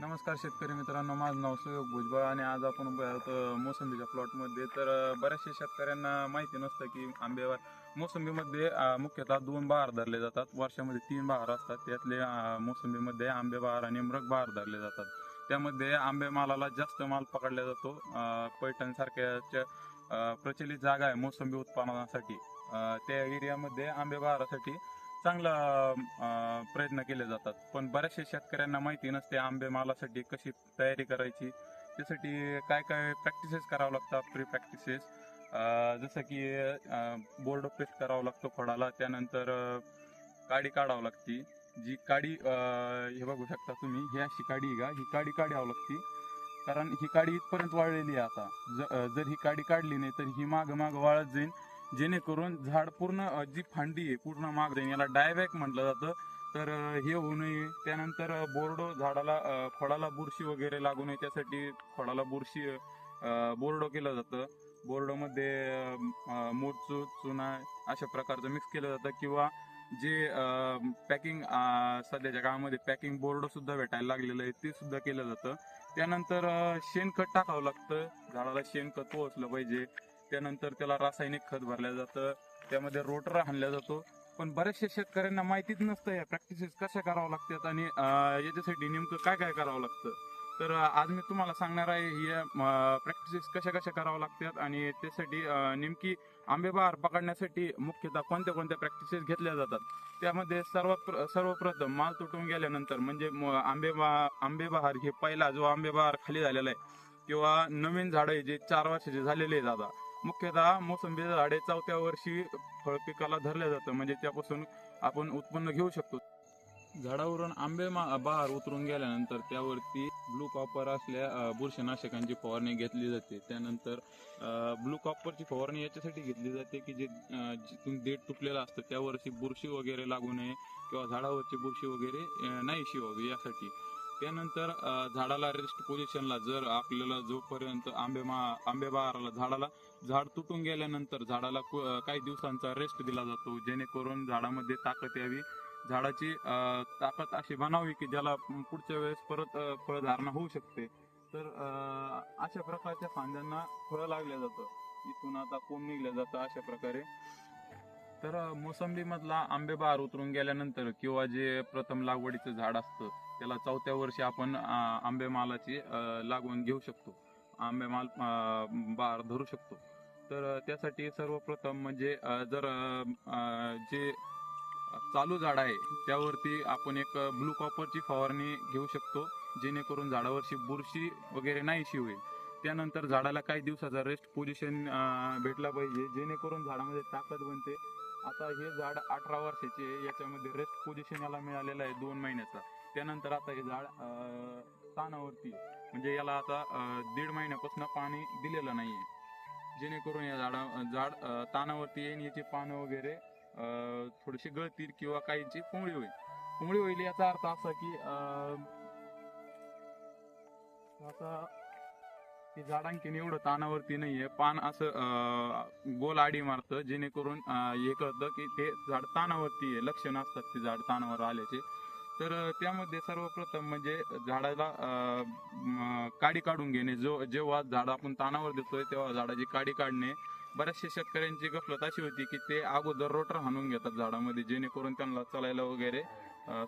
नमस्कार शेतकरी मित्रांनो माझं नाव सुयोग भुजबळ आणि आज आपण उभे आहोत मोसंबीच्या प्लॉटमध्ये तर बऱ्याचशा शेतकऱ्यांना माहिती नसतं की आंबेवर मोसंबीमध्ये मुख्यतः दोन बहार धरले जातात. वर्षामध्ये तीन बहार असतात. त्यातले मोसंबीमध्ये आंबे बहार आणि मृग बहार धरले जातात. त्यामध्ये आंबे मालाला जास्त माल पकडला जातो. पैठणसारख्याच्या प्रचलित जागा आहे मोसंबी उत्पादनासाठी. त्या एरियामध्ये आंबे बहारासाठी चांगला प्रयत्न केले जातात. पण बऱ्याचशा शेतकऱ्यांना माहिती नसते आंबे मालासाठी कशी तयारी करायची. त्यासाठी काय काय प्रॅक्टिसेस करावं लागतात प्री प्रॅक्टिसेस जसं की बोर्ड पेस्ट करावं लागतो खोडाला. त्यानंतर काडी काढावं लागती. जी काडी हे बघू शकता तुम्ही. ही अशी काडी का? ही काडी काढावं लागती. कारण ही काडी इथपर्यंत वाळलेली आहे आता. ज- जर ही काडी काढली नाही तर ही माग माग वाळत जाईल जेणेकरून झाड पूर्ण जी फांदी आहे पूर्ण माग जाईल. याला डायबॅक म्हटलं जातं. तर हे होऊ नये. त्यानंतर बोर्ड बोर्डो झाडाला फळाला खोडाला बुरशी वगैरे लागू नये. त्यासाठी खोडाला बुरशी बोर्ड बोर्डो केलं जातं. बोर्डोमध्ये मोरचू चुना अशा प्रकारचं मिक्स केलं जातं. किंवा जे पॅकिंग सध्याच्या काळामध्ये पॅकिंग बोर्ड सुद्धा भेटायला लागलेलं आहे ते सुद्धा केलं जातं. त्यानंतर शेणखत टाकावं लागतं. झाडाला शेणखत पोहोचलं पाहिजे. त्यानंतर त्याला रासायनिक खत भरलं जातं त्यामध्ये रोटर हाणला जातो. पण बऱ्याचशा शेतकऱ्यांना माहितीच नसतं या प्रॅक्टिसेस कशा करावं लागतात आणि याच्यासाठी नेमकं काय काय करावं लागतं. तर आज मी तुम्हाला सांगणार आहे या प्रॅक्टिसेस कशा कशा करावं लागतात आणि त्यासाठी नेमकी आंबे बहार पकडण्यासाठी मुख्यतः कोणत्या कोणत्या प्रॅक्टिसेस घेतल्या जातात. त्यामध्ये सर्वात सर्वप्रथम माल तुटून गेल्यानंतर म्हणजे आंबेबा आंबे बहार हे पहिला जो आंबे बहार खाली झालेला आहे किंवा नवीन झाडं जे चार वर्षाचे झालेले आहेत दादा मुख्यतः मोसंबी झाडे चौथ्या वर्षी फळ पिकाला धरलं जातं. म्हणजे त्यापासून आपण उत्पन्न घेऊ शकतो. झाडावरून आंबे मा- बहार उतरून गेल्यानंतर त्यावरती ब्लू कॉपर असल्या बुरशीनाशकांची फवारणी घेतली जाते. त्यानंतर ब्लू कॉपरची फवारणी याच्यासाठी घेतली जाते की जे जिथून देठ तुटलेलं असतं त्यावरती बुरशी वगैरे लागू नये किंवा झाडावरची बुरशी वगैरे नाही नाहीशी व्हावी यासाठी. त्यानंतर झाडाला रेस्ट पोझिशनला जर आपल्याला जोपर्यंत आंबे मा आंबे झाडाला झाड तुटून गेल्यानंतर झाडाला काही दिवसांचा रेस्ट दिला जातो जेणेकरून झाडामध्ये ताकद यावी. झाडाची ताकद अशी बनावी की ज्याला पुढच्या वेळेस परत फळधारणा होऊ शकते. तर अशा प्रकारच्या फांद्यांना फळं लागल्या जातं. इथून आता कोंब निघल्या जातं अशा प्रकारे. तर मोसंबीमधला आंबेबहार उतरून गेल्यानंतर किंवा जे प्रथम लागवडीचं झाड असतं त्याला चौथ्या वर्षी आपण आंबेमालाची लागवण घेऊ शकतो. आंबेमाल बार धरू शकतो. तर त्यासाठी सर्वप्रथम म्हणजे जर जे चालू झाड आहे त्यावरती आपण एक ब्लू कॉपरची फवारणी घेऊ शकतो जेणेकरून झाडावरची बुरशी वगैरे नाहीशी होईल त्यानंतर झाडाला काही दिवसाचा रेस्ट पोझिशन भेटला पाहिजे जेणेकरून झाडामध्ये ताकद बनते. आता हे झाड अठरा वर्षाचे याच्यामध्ये रेस्ट पोझिशन याला मिळालेलं आहे दोन महिन्याचा. त्यानंतर आता हे झाड अं, तानावरती म्हणजे याला आता दीड महिन्यापासून पाणी दिलेलं नाहीये. जेणेकरून या झाडा झाड तानावरती येईन याची पानं वगैरे अं, थोडीशी गळतील किंवा काहींची कोंबळी होईल. कोंबडी होईल याचा अर्थ असा की अं, आता हे झाड आणखीन एवढं तानावरती नाहीये. पान असं अं, गोल आडी मारतं जेणेकरून हे कळतं की ते झाड तानावरती आहे. लक्षण असतात ते झाड तानावर आल्याचे. तर त्यामध्ये सर्वप्रथम म्हणजे झाडाला काडी काढून घेणे. जो जेव्हा झाड आपण तानावर देतोय तेव्हा झाडाची काडी काढणे. बऱ्याचशा शेतकऱ्यांची गफलत अशी होती की ते अगोदर रोटर हाणून घेतात झाडामध्ये जेणेकरून त्यांना चालायला वगैरे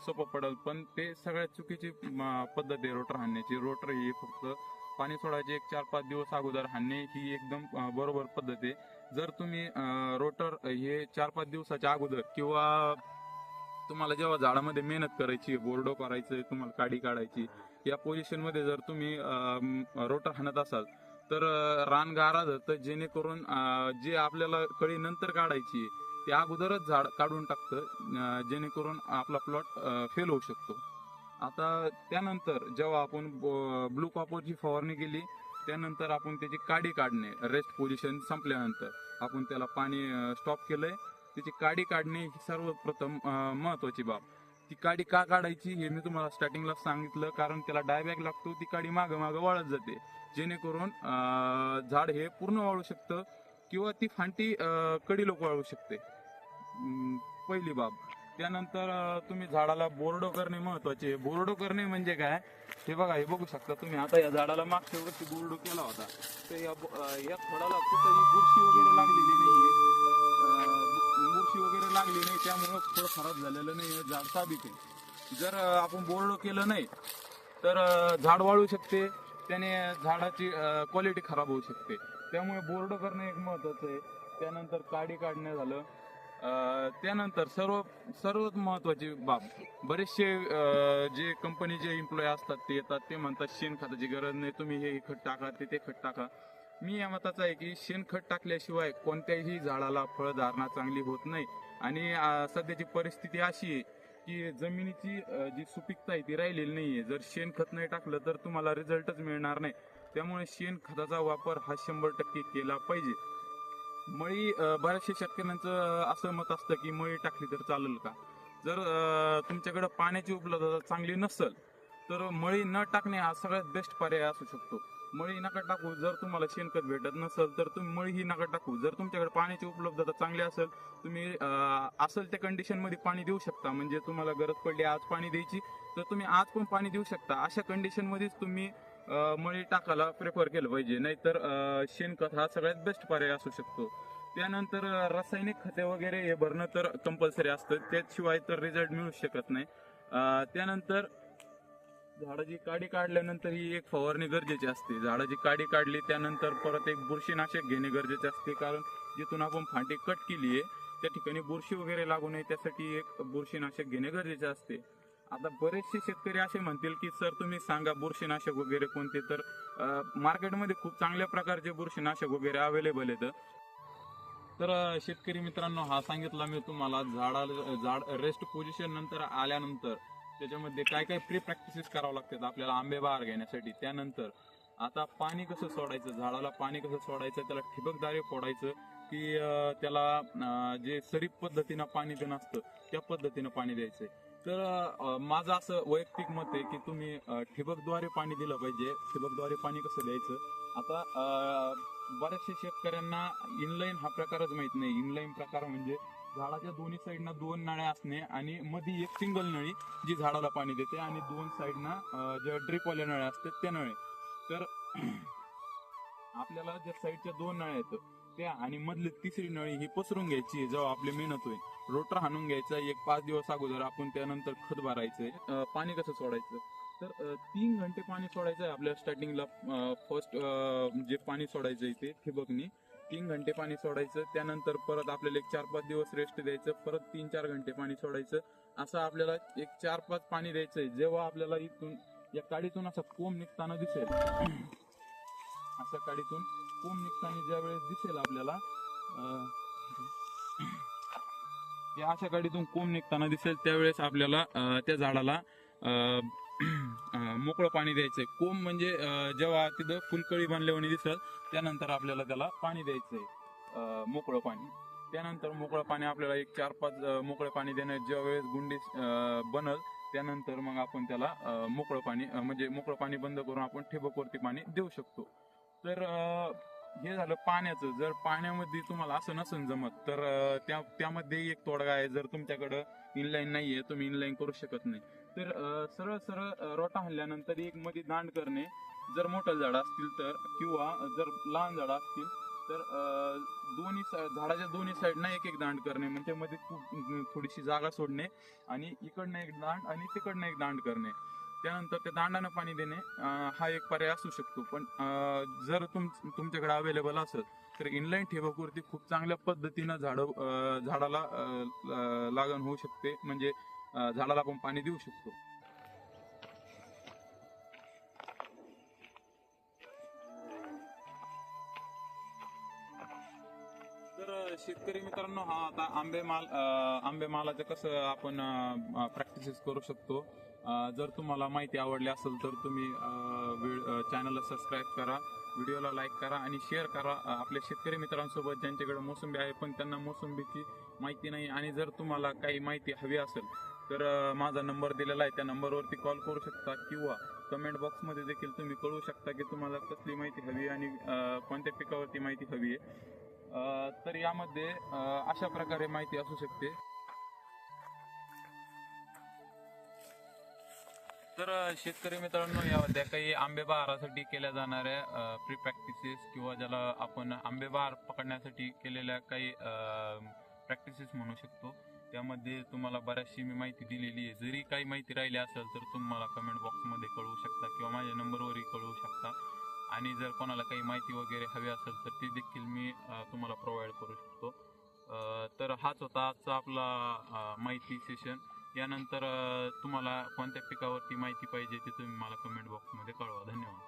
सोपं पडेल. पण ते सगळ्यात चुकीची पद्धत आहे रोटर हाणण्याची. रोटर ही फक्त पाणी सोडायचे एक चार पाच दिवस अगोदर हाणणे ही एकदम बरोबर पद्धत आहे. जर तुम्ही रोटर हे चार पाच दिवसाच्या अगोदर किंवा तुम्हाला जेव्हा झाडामध्ये मेहनत करायची बोर्डो करायचं तुम्हाला काडी काढायची या पोझिशनमध्ये जर तुम्ही रोटर हाणत असाल तर रान गारा जातं जेणेकरून जे आपल्याला कळी नंतर काढायची ते अगोदरच झाड काढून टाकतं जेणेकरून आपला प्लॉट फेल होऊ शकतो. आता त्यानंतर जेव्हा आपण ब्लू कॉपरची फवारणी केली त्यानंतर आपण त्याची काडी काढणे रेस्ट पोझिशन संपल्यानंतर आपण त्याला पाणी स्टॉप केलंय. त्याची काडी काढणे ही सर्वप्रथम महत्वाची बाब. ती काडी का काढायची हे मी तुम्हाला स्टार्टिंगला सांगितलं कारण त्याला डायबॅक लागतो ती काडी मागं मागं वाळत जाते. जेणेकरून झाड हे पूर्ण वाळू शकतं किंवा ती फांटी कडी लोक वाळू शकते. पहिली बाब. त्यानंतर तुम्ही झाडाला बोरडो करणे महत्त्वाचे. आहे करणे म्हणजे काय? हे बघा हे बघू शकता तुम्ही. आता या झाडाला मागच्या वर्षी बोरडो केला होता. तर या या खोडाला कुठेही बुरशी वगैरे लागलेली नाहीये. बुरशी वगैरे लागली नाही त्यामुळं फळ खराब झालेलं नाही झाड साबित आहे. जर आपण बोर्ड केलं नाही तर झाड वाळू शकते त्याने झाडाची क्वालिटी खराब होऊ शकते. त्यामुळे बोर्ड करणं एक महत्वाचं आहे. त्यानंतर काडी काढणं झालं. त्यानंतर सर्व सर्वात महत्वाची बाब बरेचसे जे कंपनीचे एम्प्लॉय असतात ते येतात ते म्हणतात शेणखताची गरज नाही तुम्ही हे खत टाका ते खत टाका. मी या मताचा आहे की शेणखत टाकल्याशिवाय कोणत्याही झाडाला फळधारणा चांगली होत नाही. आणि सध्याची परिस्थिती अशी आहे की जमिनीची जी सुपीकता आहे ती राहिलेली नाहीये. जर शेणखत नाही टाकलं तर तुम्हाला रिझल्टच मिळणार नाही. त्यामुळे शेणखताचा वापर हा शंभर टक्के केला पाहिजे. मळी बऱ्याचशा शेतकऱ्यांचं असं मत असतं की मळी टाकली तर चालेल का? जर तुमच्याकडं पाण्याची उपलब्धता चांगली नसेल तर मळी न टाकणे हा सगळ्यात बेस्ट पर्याय असू शकतो. मळी नका टाकू. जर तुम्हाला शेणखत भेटत नसेल तर तुम्ही मळी ही नका टाकू. जर तुमच्याकडे पाण्याची उपलब्धता चांगली असेल तुम्ही असेल त्या कंडिशनमध्ये पाणी देऊ शकता. म्हणजे तुम्हाला गरज पडली आज पाणी द्यायची तर तुम्ही आज पण पाणी देऊ शकता. अशा कंडिशनमध्येच तुम्ही मळी टाकायला प्रेफर केलं पाहिजे. नाहीतर शेणखत हा सगळ्यात बेस्ट पर्याय असू शकतो. त्यानंतर रासायनिक खते वगैरे हे भरणं तर कंपल्सरी असतं. त्याशिवाय तर रिझल्ट मिळू शकत नाही. त्यानंतर झाडाची काडी काढल्यानंतर ही एक फवारणी गरजेची असते. झाडाची काडी काढली त्यानंतर परत एक बुरशीनाशक घेणे गरजेचे असते. कारण जिथून आपण फांटी कट केली आहे त्या ठिकाणी बुरशी वगैरे लागू नये त्यासाठी एक बुरशीनाशक घेणे गरजेचे असते. आता बरेचसे शेतकरी असे म्हणतील की सर तुम्ही सांगा बुरशीनाशक वगैरे कोणते? तर मार्केटमध्ये खूप चांगल्या प्रकारचे बुरशीनाशक वगैरे अवेलेबल आहेत. तर शेतकरी मित्रांनो हा सांगितला मी तुम्हाला. झाडाला झाड रेस्ट पोझिशन नंतर आल्यानंतर त्याच्यामध्ये काय काय प्री प्रॅक्टिसेस करावं लागतात आपल्याला आंबे बहार घेण्यासाठी? त्यानंतर आता पाणी कसं सोडायचं? झाडाला पाणी कसं सोडायचं? त्याला ठिबकदारे फोडायचं की त्याला जे सरीप पद्धतीनं पाणी देणं असतं त्या पद्धतीनं पाणी द्यायचंय तर माझं असं वैयक्तिक मत आहे की तुम्ही ठिबकद्वारे पाणी दिलं पाहिजे. ठिबकद्वारे पाणी कसं द्यायचं? आता बऱ्याचशा शेतकऱ्यांना इनलाईन हा प्रकारच माहीत नाही. इनलाईन प्रकार म्हणजे झाडाच्या दोन्ही साईडना दोन नळ्या असणे आणि मध्ये एक सिंगल नळी जी झाडाला पाणी देते आणि दोन साईडना अं, ज्या ड्रिपवाल्या नळ्या असतात त्या नळे. तर आपल्याला ज्या साईडच्या दोन नळ्या आहेत त्या आणि मधली तिसरी नळी ही पसरून घ्यायची जेव्हा आपली मेहनत होईल. रोटर हाणून घ्यायचा एक पाच दिवस अगोदर आपण त्यानंतर खत भरायचंय पाणी कसं सोडायचं? तर तीन घंटे पाणी सोडायचं आहे आपल्या स्टार्टिंगला फर्स्ट जे पाणी सोडायचं आहे ते ठिबकनी तीन घंटे पाणी सोडायचं त्यानंतर परत आपल्याला एक चार पाच दिवस रेस्ट द्यायचं परत तीन चार घंटे पाणी सोडायचं. असं आपल्याला एक चार पाच पाणी द्यायचंय. जेव्हा आपल्याला इथून या काडीतून असा कोंब निघताना दिसेल. अशा काडीतून कोंब निघताना ज्या वेळेस दिसेल आपल्याला या अशा गाडीतून कोंब निघताना दिसेल त्यावेळेस आपल्याला त्या झाडाला मोकळं पाणी द्यायचंय. कोंब म्हणजे जेव्हा तिथं फुलकळी बनल्यावर दिसेल त्यानंतर आपल्याला त्याला पाणी द्यायचंय. मोकळं पाणी. त्यानंतर मोकळं पाणी आपल्याला एक चार पाच मोकळं पाणी देणं ज्या वेळेस गुंडी बनल त्यानंतर मग आपण त्याला मोकळं पाणी म्हणजे मोकळं पाणी बंद करून आपण ठिबकवरती पाणी देऊ शकतो. तर हे झालं पाण्याचं. जर पाण्यामध्ये तुम्हाला असं नसेल जमत तर त्या त्यामध्ये एक तोडगा आहे. जर तुमच्याकडं इनलाईन नाहीये तुम्ही इनलाईन करू शकत नाही. तर सरळ सरळ रोटा हल्ल्यानंतर एक मध्ये दांड करणे जर मोठं झाड असतील तर किंवा जर लहान झाड असतील तर अं, दोन्ही झाडाच्या दोन्ही साईडना एक एक दांड करणे म्हणजे मध्ये थोडीशी जागा सोडणे आणि इकडनं एक दांड आणि तिकडनं एक दांड करणे. त्यानंतर ते दांडानं पाणी देणे हा एक पर्याय असू शकतो. पण अं, जर तुम तुमच्याकडे अवेलेबल असेल तर इनलाईन ठिबकवरती खूप चांगल्या पद्धतीनं झाड झाडाला लागण होऊ शकते. म्हणजे झाडाला आपण पाणी देऊ शकतो. तर शेतकरी मित्रांनो हा आता आंबे माल आंबे मालाचं कसं आपण प्रॅक्टिसेस करू शकतो. जर तुम्हाला माहिती आवडली असेल तर तुम्ही चॅनलला सबस्क्राईब करा व्हिडिओला लाईक करा आणि शेअर करा. आपल्या शेतकरी मित्रांसोबत ज्यांच्याकडे मोसंबी आहे पण त्यांना मोसंबीची माहिती नाही. आणि जर तुम्हाला काही माहिती हवी असेल तर माझा नंबर दिलेला आहे. त्या नंबरवरती कॉल करू शकता किंवा कमेंट बॉक्समध्ये देखील तुम्ही कळू शकता की तुम्हाला कसली माहिती हवी आणि कोणत्या पिकावरती माहिती हवी आहे. तर यामध्ये अशा प्रकारे माहिती असू शकते. तर शेतकरी मित्रांनो यामध्ये काही आंबे बहारासाठी केल्या जाणाऱ्या प्री प्रॅक्टिसेस किंवा ज्याला आपण आंबे बहार पकडण्यासाठी केलेल्या काही प्रॅक्टिसेस म्हणू शकतो त्यामध्ये तुम्हाला बऱ्याचशी मी माहिती दिलेली आहे. जरी काही माहिती राहिली असेल तर तुम्ही मला कमेंट बॉक्समध्ये कळवू शकता किंवा माझ्या नंबरवरही कळवू शकता. आणि जर कोणाला काही माहिती वगैरे हवी असेल तर ती देखील मी तुम्हाला प्रोव्हाइड करू शकतो. तर हाच होता आजचा आपला माहिती सेशन यानंतर तुम्हाला कोणत्या पिकावरती माहिती पाहिजे ते तुम्ही मला कमेंट बॉक्समध्ये कळवा. धन्यवाद.